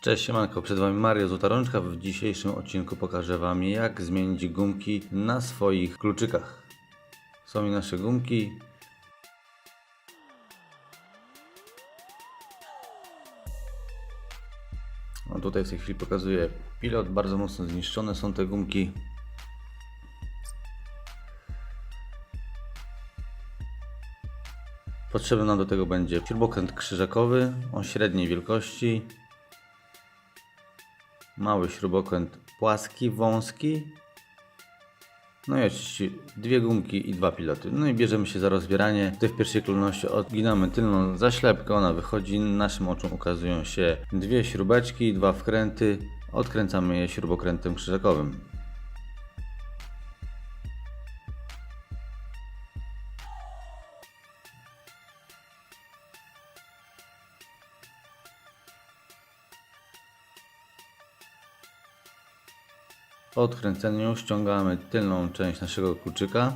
Cześć siemanko, przed Wami Mario Złota Rączka. W dzisiejszym odcinku pokażę Wam jak zmienić gumki na swoich kluczykach. Są mi nasze gumki. No tutaj w tej chwili pokazuję pilot, bardzo mocno zniszczone są te gumki. Potrzebny nam do tego będzie śrubokręt krzyżakowy o średniej wielkości, mały śrubokręt płaski, wąski. No i oczywiście dwie gumki i dwa piloty. No i bierzemy się za rozbieranie. W pierwszej kolejności odginamy tylną zaślepkę, ona wychodzi. Naszym oczom ukazują się dwie śrubeczki, dwa wkręty. Odkręcamy je śrubokrętem krzyżakowym. Po odkręceniu ściągamy tylną część naszego kluczyka.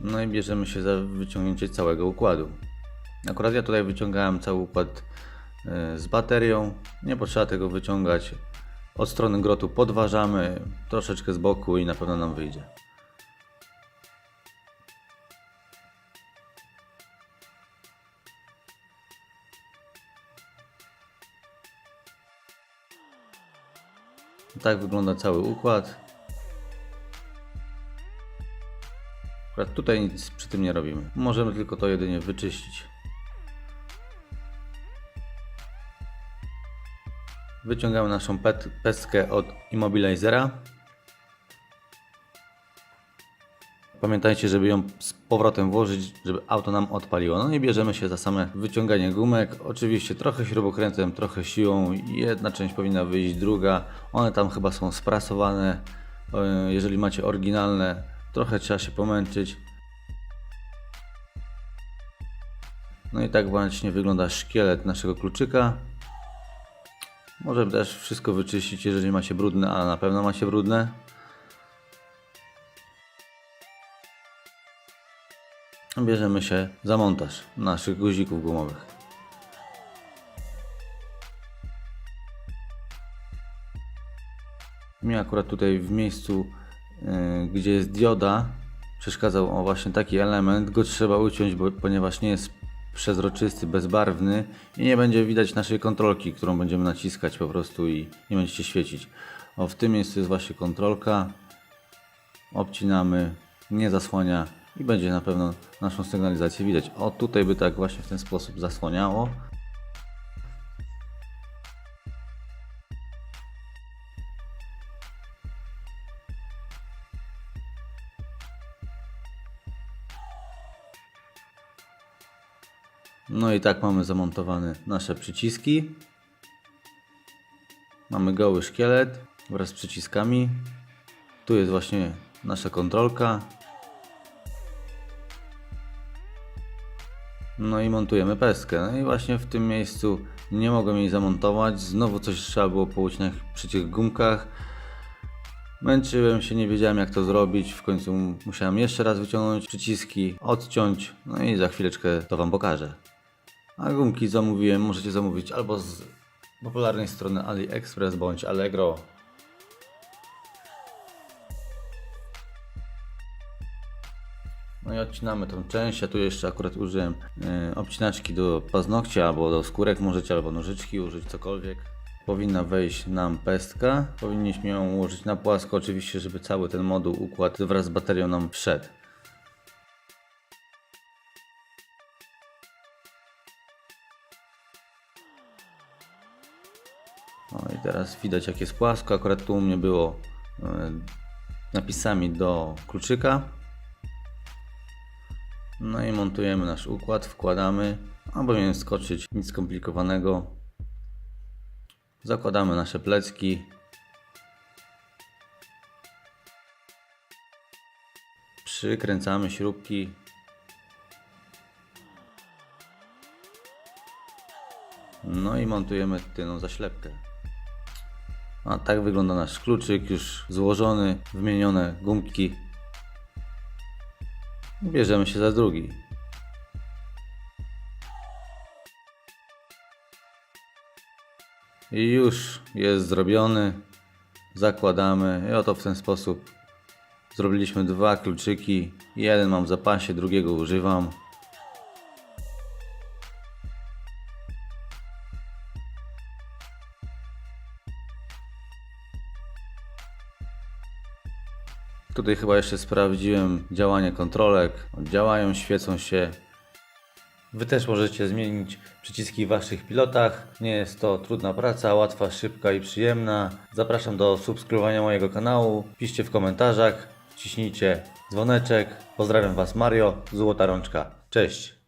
No i bierzemy się za wyciągnięcie całego układu. Akurat ja tutaj wyciągałem cały układ e, z baterią. Nie potrzeba tego wyciągać. Od strony grotu podważamy troszeczkę z boku i na pewno nam wyjdzie. Tak wygląda cały układ. Akurat tutaj nic przy tym nie robimy. Możemy tylko to jedynie wyczyścić. Wyciągamy naszą pet, pestkę od immobilizera. Pamiętajcie, żeby ją z powrotem włożyć, żeby auto nam odpaliło. No i bierzemy się za same wyciąganie gumek. Oczywiście trochę śrubokrętem, trochę siłą. Jedna część powinna wyjść, druga. One tam chyba są sprasowane. E, Jeżeli macie oryginalne, trochę trzeba się pomęczyć. No i tak właśnie wygląda szkielet naszego kluczyka. Możemy też wszystko wyczyścić, jeżeli macie brudne, a na pewno macie brudne. Bierzemy się za montaż naszych guzików gumowych. Mi akurat tutaj w miejscu, yy, gdzie jest dioda, przeszkadzał o właśnie taki element. Go trzeba uciąć, bo, ponieważ nie jest przezroczysty, bezbarwny i nie będzie widać naszej kontrolki, którą będziemy naciskać po prostu i nie będzie się świecić. O, w tym miejscu jest właśnie kontrolka. Obcinamy, nie zasłania i będzie na pewno naszą sygnalizację widać. O, tutaj by tak właśnie w ten sposób zasłaniało. No i tak mamy zamontowane nasze przyciski. Mamy goły szkielet wraz z przyciskami. Tu jest właśnie nasza kontrolka. No i montujemy pestkę. No i właśnie w tym miejscu nie mogłem jej zamontować. Znowu coś trzeba było poucinać przy tych gumkach. Męczyłem się, nie wiedziałem jak to zrobić. W końcu musiałem jeszcze raz wyciągnąć przyciski, odciąć. No i za chwileczkę to Wam pokażę. A gumki zamówiłem, możecie zamówić albo z popularnej strony AliExpress bądź Allegro. No i odcinamy tą część. Ja tu jeszcze akurat użyłem e, obcinaczki do paznokcia albo do skórek możecie, albo nożyczki użyć, cokolwiek. Powinna wejść nam pestka. Powinniśmy ją ułożyć na płasko, oczywiście, żeby cały ten moduł, układ wraz z baterią nam wszedł. No i teraz widać jak jest płasko. Akurat tu u mnie było e, napisami do kluczyka. No i montujemy nasz układ, wkładamy, a powinien skoczyć, nic skomplikowanego. Zakładamy nasze plecki. Przykręcamy śrubki. No i montujemy tylną zaślepkę. A tak wygląda nasz kluczyk, już złożony, wymienione gumki. Bierzemy się za drugi. I już jest zrobiony. Zakładamy i oto w ten sposób zrobiliśmy dwa kluczyki. Jeden mam w zapasie, drugiego używam. Tutaj chyba jeszcze sprawdziłem działanie kontrolek. Działają, świecą się. Wy też możecie zmienić przyciski w Waszych pilotach. Nie jest to trudna praca, łatwa, szybka i przyjemna. Zapraszam do subskrybowania mojego kanału. Piszcie w komentarzach, ciśnijcie dzwoneczek. Pozdrawiam Was Mario, Złota Rączka. Cześć!